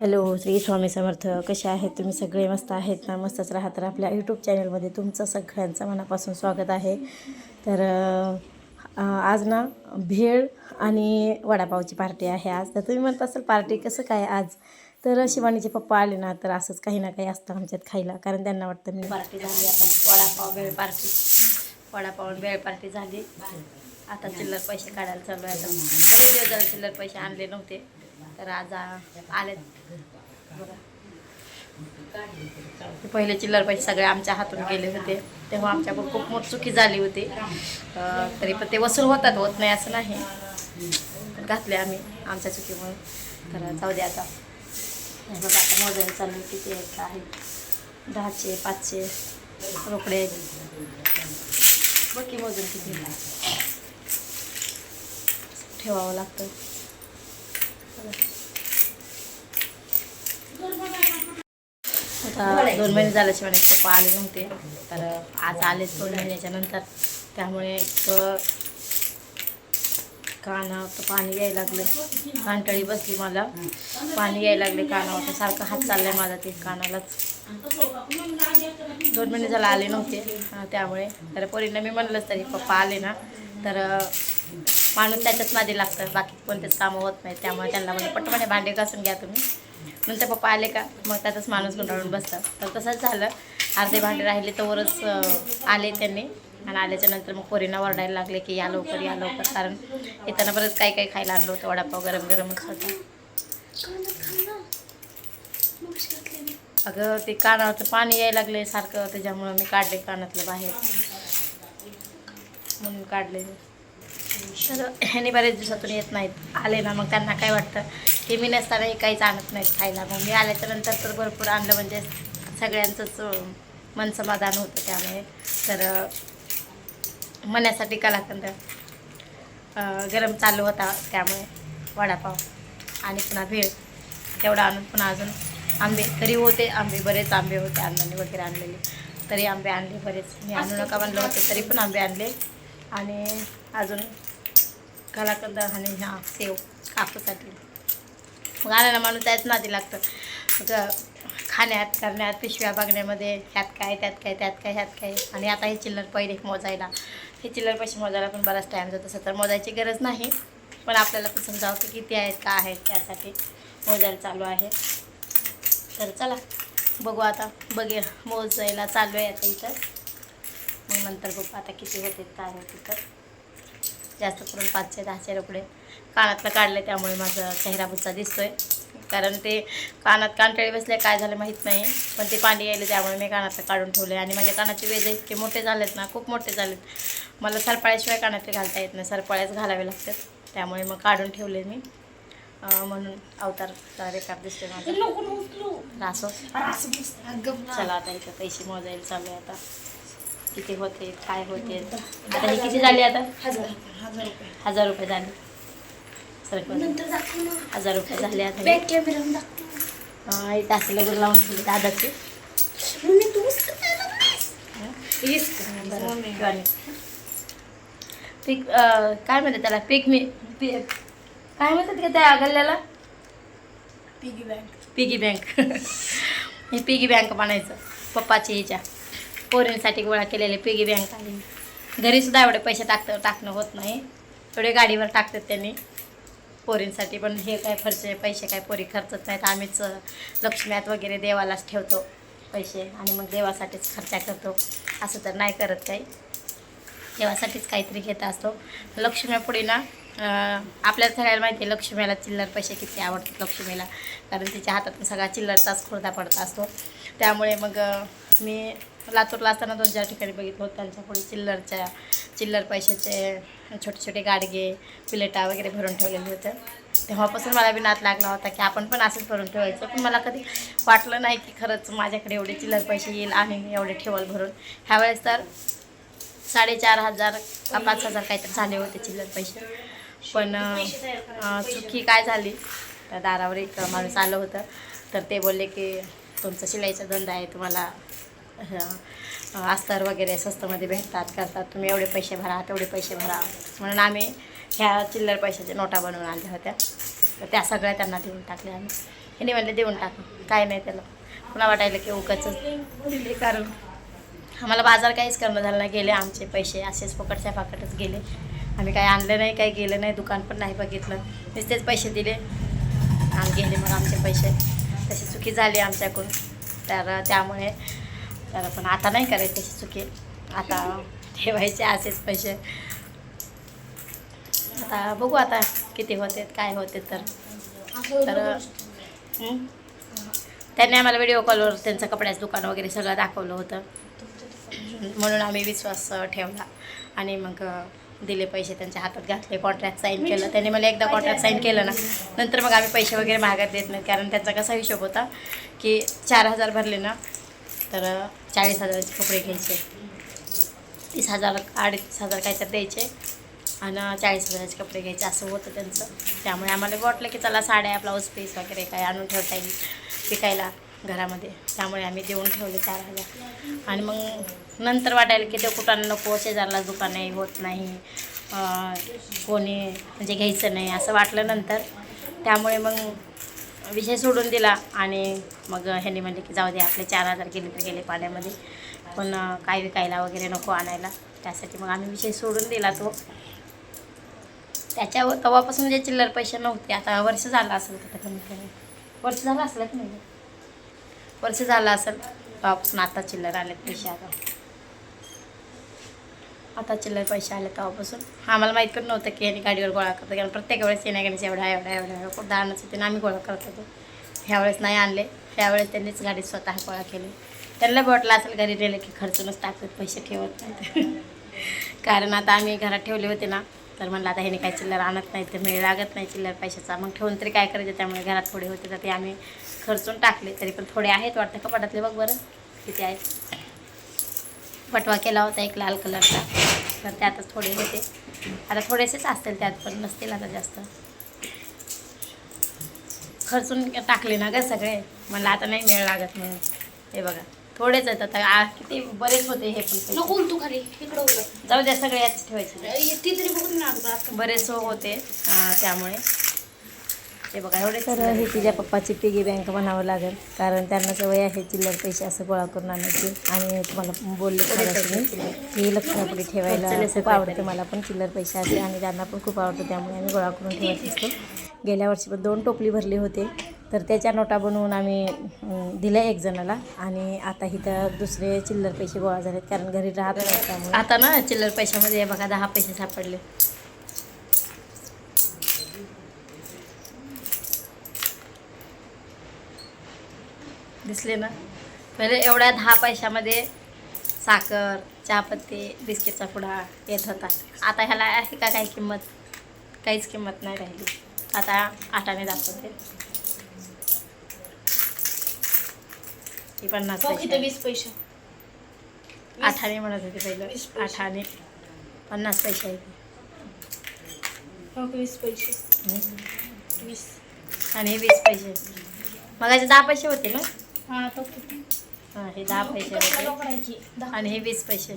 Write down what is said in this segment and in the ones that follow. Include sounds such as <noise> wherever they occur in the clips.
Hello Shri Swami Samarth. कसे आहेत तुम्ही? सगळे मस्त आहेत ना? मस्तच राहा. तर आपल्या यूट्यूब चॅनलमध्ये तुमचं सगळ्यांचं मनापासून स्वागत आहे. तर आज ना भेळ आणि वडापावची पार्टी आहे आज. तर तुम्ही म्हणत असाल पार्टी कसं काय आज? तर शिवानीचे पप्पा आले ना तर असंच काही ना काही असतं आमच्यात खायला. कारण त्यांना वाटतं मी पार्टी झाली आता वडापाव भेळ पार्टी वडापाव भेळ पार्टी झाली. आता चिल्लर पैसे काढायला चालू आहे आता. बरेच चिल्लर पैसे आणले नव्हते. तर आज आलेत पहिले चिल्लर पैसे सगळे आमच्या हातून गेले होते. तेव्हा आमच्याकडून खूप मोठी चुकी झाली होती. तरी पण ते वसूल होतात होत नाही असं नाही. घातले आम्ही आमच्या चुकीमुळे. तर जाऊ दे आता. बघा आता मोजायला चालू किती आहेत? काय दहाशे दहाचे पाचशे रोकडे बघ की मोजून किती ठेवावं लागतं. आता दोन महिने झाल्याशिवाय पप्पा आले नव्हते. तर आज आलेच दोन महिन्याच्या नंतर. त्यामुळे काना कानावर पाणी यायला लागलं. कांटळी बसली मला. पाणी यायला लागले कानावर. सारखं हात चाललाय माझा ते कानालाच. दोन महिने झाला आले नव्हते. त्यामुळे. तर पोरींना मी म्हणलंच तरी पप्पा आले ना. तर माणूस त्याच्याच मागे लागतं बाकी कोणतेच कामं होत नाही. त्यामुळे त्यांना म्हणजे पटपणे भांडे घासून घ्या तुम्ही. नंतर पप्पा आले का मग त्यातच माणूस गुंडाळून बसतात. तर तसंच झालं. अर्धे भांडे राहिले तोवरच आले त्यांनी. आणि आल्याच्यानंतर मग पोरींना ओरडायला लागले की या लवकर या लवकर. कारण येताना बरंच काही काही खायला आणलं होतं? वडापाव गरम गरमच होता. अगं ते कानावरचं पाणी यायला लागले सारखं. त्याच्यामुळं मी काढले कानातलं बाहेर. म्हणून काढले. तर ह्याने बरेच दिवसातून येत नाहीत. आले ना मग त्यांना काय वाटतं? की मी नसतानाही काहीच आणत नाहीत खायला. मग मी आल्याच्यानंतर तर भरपूर आणलं म्हणजे सगळ्यांचंच मन समाधान होतं त्यामुळे. तर मनासाठी कलाकंद गरम चालू होता त्यामुळे वडापाव आणि पुन्हा भेळ. तेवढा आणून पुन्हा अजून आंबे. तरी होते आंबे बरेच आंबे होते अण्णांनी वगैरे आणलेले. तरी आंबे आणले बरेच. मी आणू नका म्हणलं होते तरी पण आंबे आणले. आणि अजून कलाकंद आणि ह्या सेव कापूसाठी. मग आणायला माणूस त्याच नादी लागतं. मग खाण्यात करण्यात पिशव्या बघण्यामध्ये ह्यात काय त्यात काय त्यात काय ह्यात काय. आणि आता हे चिल्लर पहिले मोजायला. हे चिल्लर पैसे मोजायला पण बराच टाईम जातो. तसं तर मोजायची गरज नाही. पण आपल्याला तर समजावं की किती आहेत का आहेत त्यासाठी मोजायला चालू आहे. तर चला बघू आता. बघे मोजायला चालू आहे आता इथं. मग नंतर बघू आता किती होते काय होते तर. जास्त करून पाचशे दहाशे रुपये कानातलं काढलं त्यामुळे माझा चेहरा बुच्चा दिसतोय. कारण ते कानात कानटळी बसले काय झालं माहीत नाही. पण ते पाणी यायलं त्यामुळे मी कानातलं काढून ठेवले आणि माझ्या कानाचे वेज इतके मोठे झालेत ना खूप मोठे झालेत. मला सरपाळ्याशिवाय कानातले घालता येत नाही सरपाळ्याच घालावे लागतात. त्यामुळे मग काढून ठेवले मी. म्हणून अवतार रेखार दिसते माझा. असो चला आता इथं पैसे मोजायला चालू आहे आता. किती होते काय होते? आता हे किती झाले आता? हजार रुपये झाले. हजार रुपये झाले आता. इथं असं लगून लावून ठेवले दादाचे. पीक काय म्हणतात त्याला? पीक मी काय म्हणतात का त्या गल्ल्याला? Piggy bank. <laughs> हे पिगी बँक बनायचं. पप्पाची हिच्या पोरींसाठी गोळा केलेले पिगी बँक आली घरीसुद्धा एवढे पैसे टाकतं टाकणं होत नाही. एवढे गाडीवर टाकतात त्यांनी. पोरींसाठी पण हे काय खर्च पैसे काय पोरी खर्चत नाहीत. आम्हीच लक्ष्म्यात वगैरे देवालाच ठेवतो पैसे आणि मग देवासाठीच खर्चा करतो. असं तर नाही करत काही. देवासाठीच काहीतरी घेत असतो. लक्ष्म्यापुढे ना आपल्या सगळ्याला माहिती आहे लक्ष्मीला चिल्लर पैसे किती आवडतात लक्ष्मीला. कारण तिच्या हातातून सगळा चिल्लरचाच खुर्दा पडत असतो. त्यामुळे मग मी लातूरला असताना दोन चार ठिकाणी बघितलं होतं. त्यांच्यापुढे चिल्लरच्या चिल्लर पैशाचे छोटे छोटे गाडगे प्लेटा वगैरे भरून ठेवलेले होते. तेव्हापासून मला बी नात लागला होता की आपण पण असंच भरून ठेवायचं. पण मला कधी वाटलं नाही की खरंच माझ्याकडे एवढे चिल्लर पैसे येईल आणि मी एवढे ठेवाल भरून. ह्यावेळेस तर साडेचार हजार का पाच हजार काहीतरी झाले होते चिल्लर पैसे. पण चुकी काय झाली? तर दारावर एक माणूस आलं होतं. तर ते बोलले की तुमचा शिलाईचा धंदा आहे तुम्हाला अस्तर वगैरे स्वस्तमध्ये भेटतात करतात. तुम्ही एवढे पैसे भरा तेवढे पैसे भरा. म्हणून आम्ही ह्या चिल्लर पैशाच्या नोटा बनवून आणल्या होत्या. तर त्या सगळ्या त्यांना देऊन टाकल्या आम्ही. हिने म्हणले देऊन टाक. काय नाही त्याला. पुन्हा वाटायला की उगाच दिले कारण आम्हाला बाजार काहीच करणं झालं नाही. गेले आमचे पैसे असेच फुकटच्या फाकटच गेले. आम्ही काही आणलं नाही काही गेलं नाही दुकान पण नाही बघितलं. नुसतेच पैसे दिले आणि गेले मग आमचे पैसे. तशी चुकी झाली आमच्याकडून. तर त्यामुळे तर पण आता नाही करायची तशी चुकी. आता ठेवायचे असेच पैसे. आता बघू आता किती होते काय होते तर. तर त्यांनी आम्हाला व्हिडिओ कॉलवर त्यांचं कपड्याचं दुकान वगैरे सगळं दाखवलं होतं. म्हणून आम्ही विश्वास ठेवला. आणि मग दिले पैसे त्यांच्या हातात घातले कॉन्ट्रॅक्ट साईन केलं. त्यांनी मला एकदा कॉन्ट्रॅक्ट साईन केलं ना नंतर मग आम्ही पैसे वगैरे मागत देत नाही. कारण त्यांचा कसा हिशोब होता की चार हजार भरले ना तर चाळीस हजाराचे कपडे घ्यायचे. तीस हजार अडतीस हजार काहीतरी द्यायचे. आणि चाळीस हजाराचे कपडे घ्यायचे. असं होतं त्यांचं. त्यामुळे आम्हाला वाटलं की चला साड्या ब्लाऊज पीस वगैरे काय आणून ठेवता येईल विकायला घरामध्ये. त्यामुळे आम्ही देऊन ठेवले चार हजार. आणि मग नंतर वाटायला की ते कुठं नको शेजारला दुकान आहे होत नाही. कोणी म्हणजे घ्यायचं नाही असं वाटलं नंतर. त्यामुळे मग विषय सोडून दिला आणि मग ह्यांनी म्हणले की जाऊ दे आपले चार हजार गेले तर गेले पाण्यामध्ये. पण काय विकायला वगैरे नको आणायला. त्यासाठी मग आम्ही विषय सोडून दिला तो. त्याच्यावर तेव्हापासून जे चिल्लर पैसे नव्हते आता वर्ष झालं असेल तर कमी. वर्ष झालं असलं की नाही? वर्ष झालं असेल. तेव्हापासून आता चिल्लर आले पैसे आता. आता चिल्लर पैसे आले तेव्हापासून. आम्हाला माहीत पण नव्हतं की यांनी गाडीवर गोळा करतो कारण प्रत्येक वेळेस येण्या गेल्यास एवढा एवढा एवढा एवढा. कुठं आणत होते आणि आम्ही गोळा करत होतो. ह्यावेळेस नाही आणले. ह्यावेळेस त्यांनीच गाडी स्वतः गोळा केली. त्यांना वाटलं असेल घरी नेलं की खर्चूनच टाकत पैसे ठेवत नाहीत. <laughs> कारण आता आम्ही घरात ठेवले होते ना तर म्हणलं आता ह्याने काय चिल्लर आणत नाही तर मेळ लागत नाही चिल्लर पैशाचा. मग ठेवून तरी काय करायचं? त्यामुळे घरात थोडे होते तर ते आम्ही खर्चून टाकले. तरी पण थोडे आहेत वाटतं. कपाटातले बघ बरं. किती आहेत? पटवा केला होता एक लाल कलरचा. तर त्यातच थोडे होते. आता थोडेसेच असतील त्यात पण नसतील आता जास्त. खर्चून टाकले ना ग सगळे. म्हणलं आता नाही मेळ लागत म्हणून. हे बघा थोडेच आहेत आता. किती बरेच होते हे पण तू खाली इकडं जाऊ द्या सगळे याच ठेवायचे. ती आता. बरेच होते त्यामुळे. ते बघा एवढे तर ही तिच्या पप्पाची पिगी बँक बनावं लागेल कारण त्यांना सवय आहे चिल्लर पैसे असं गोळा करून आणायची. आणि तुम्हाला बोलले की लक्षणापुढे ठेवायला खूप आवडते मला पण चिल्लर पैसे असे आणि त्यांना पण खूप आवडतं त्यामुळे आम्ही गोळा करून ठेवत असतो. गेल्या वर्षी पण दोन टोपली भरली होते तर त्याच्या नोटा बनवून आम्ही दिल्या एक जणाला. आणि आता इथं दुसरे चिल्लर पैसे गोळा झालेत कारण घरी राहत नाही त्यामुळे. आता ना चिल्लर पैशामध्ये बघा दहा पैसे सापडले. दिसले ना. पहिले एवढ्या दहा पैशामध्ये साखर चहापत्ती बिस्किटचा पुडा येत होता. आता ह्याला आहे का काही किंमत? काहीच किंमत नाही राहिली. आता आठाने दाखवते. ही पन्नास वीस पैसे. आठाने म्हणत होते पहिलं. आठाने. पन्नास पैसे आहे वीस पैसे. वीस. आणि वीस पैसे. मगाचे दहा पैसे होते ना? हा तो किती हां हे दहा पैसे दहा आणि हे वीस पैसे.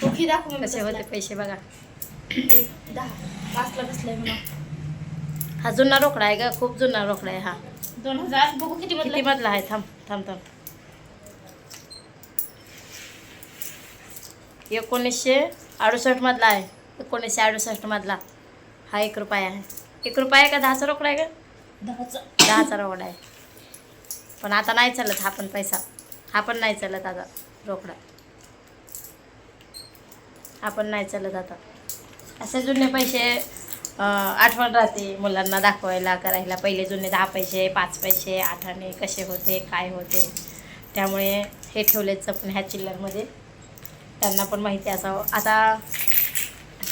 तो की दाखव मग कसे होते पैसे बघा. दहा. पाचला बसलाय म्हणा. हा जुना रोकडा आहे का खूप जुना रोकडा आहे हा. दोन हजार? बघू किती किती बदला मधला आहे? थांब थांब थांब. एकोणीसशे अडुसष्ट मधला आहे. एकोणीसशे अडुसष्ट मधला. हा एक रुपया आहे. एक रुपया आहे का दहाचा रोकडा आहे का दहाचा. दहाचा रोकडा आहे. पण आता नाही चालत हा पण पैसा. हा पण नाही चालत आता रोकडा. हा पण नाही चालत आता. असे जुने पैसे आठवण राहते मुलांना दाखवायला करायला. पहिले जुने दहा पैसे पाच पैसे आठाने कसे होते काय होते. त्यामुळे हे ठेवलेच पण ह्या चिल्लरमध्ये. त्यांना पण माहिती असावं. आता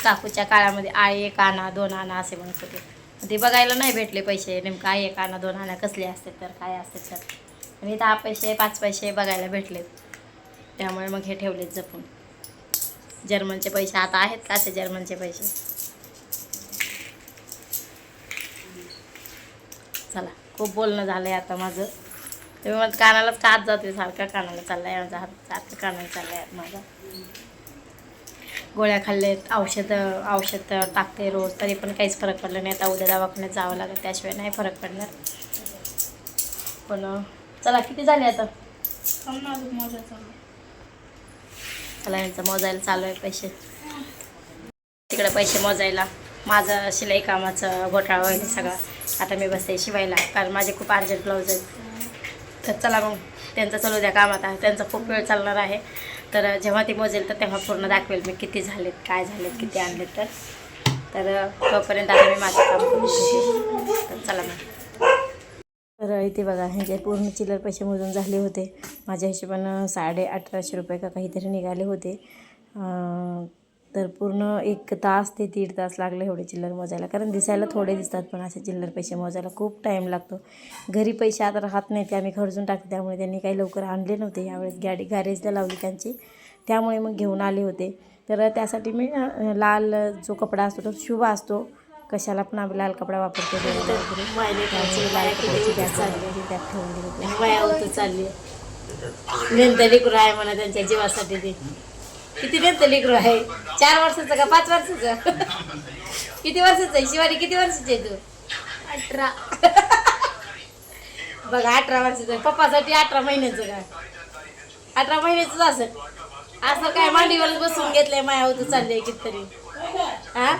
काकूच्या काळामध्ये आळे एक आणा दोन आणा असे म्हणत होते. ते बघायला नाही भेटले पैसे. नेमकं आहे एक आणा दोन आणा कसले असते तर काय असते तर. आणि दहा पैसे पाच पैसे बघायला भेटलेत त्यामुळे मग हे ठेवलेत जपून. जर्मनचे पैसे आता आहेत का असे जर्मनचे पैसे? चला खूप बोलणं झालं आहे आता माझं. तुम्ही मग कानालाच का हात जाते सारखा कानाला चाललाय माझा हात सारखं कानाला आहे माझा. गोळ्या खाल्लेत औषधं औषध टाकते रोज तरी पण काहीच फरक पडला नाही. आता उद्या दवाखान्यात जावं लागेल त्याशिवाय नाही फरक पडणार. पण चला किती झाले आता? चला यांचं मोजायला चालू आहे पैसे. तिकडे पैसे मोजायला. माझं शिलाई कामाचं घोटाळा वगैरे सगळा. आता मी बसते शिवायला कारण माझे खूप अर्जंट ब्लाऊज आहेत. तर चला मग त्यांचं चालू द्या कामात. आहे त्यांचा खूप वेळ चालणार आहे. तर जेव्हा ते मोजेल तर तेव्हा पूर्ण दाखवेल मी किती झालेत काय झालेत किती आणलेत तर. तर तोपर्यंत आता मी माझं काम करू शकते तर चला मग. तर इथे बघा ह्याचे पूर्ण चिल्लर पैसे मोजून झाले होते माझ्या हिशोबानं साडे अठराशे रुपये का काहीतरी निघाले होते. तर पूर्ण एक तास ते दीड तास लागले एवढे चिल्लर मोजायला. कारण दिसायला थोडे दिसतात पण असे चिल्लर पैसे मोजायला खूप टाईम लागतो. घरी पैसे आता राहत नाही ते आम्ही खर्चून टाकतो. त्यामुळे त्यांनी काही लवकर आणले नव्हते. यावेळेस गाडी गॅरेजला लावली त्यांची. त्यामुळे मग घेऊन आले होते. तर त्यासाठी मी लाल जो कपडा असतो तो शुभ असतो. कशाला पण आम्ही लाल कपडा वापरतो. ठेवून दिली म्हणा त्यांच्या जीवासाठी ते किती नेमतं लेकरू आहे? चार वर्षाचं का पाच वर्षाचं? किती वर्षाचं आहे? शिवानी किती वर्षाची आहे तू? अठरा. बघा अठरा वर्षाचं आहे. पप्पासाठी अठरा महिन्याचं का? अठरा महिन्याचंच असं. असं काय मांडीवरच बसून घेतलंय माया होतं चाललंय कितीतरी. हा?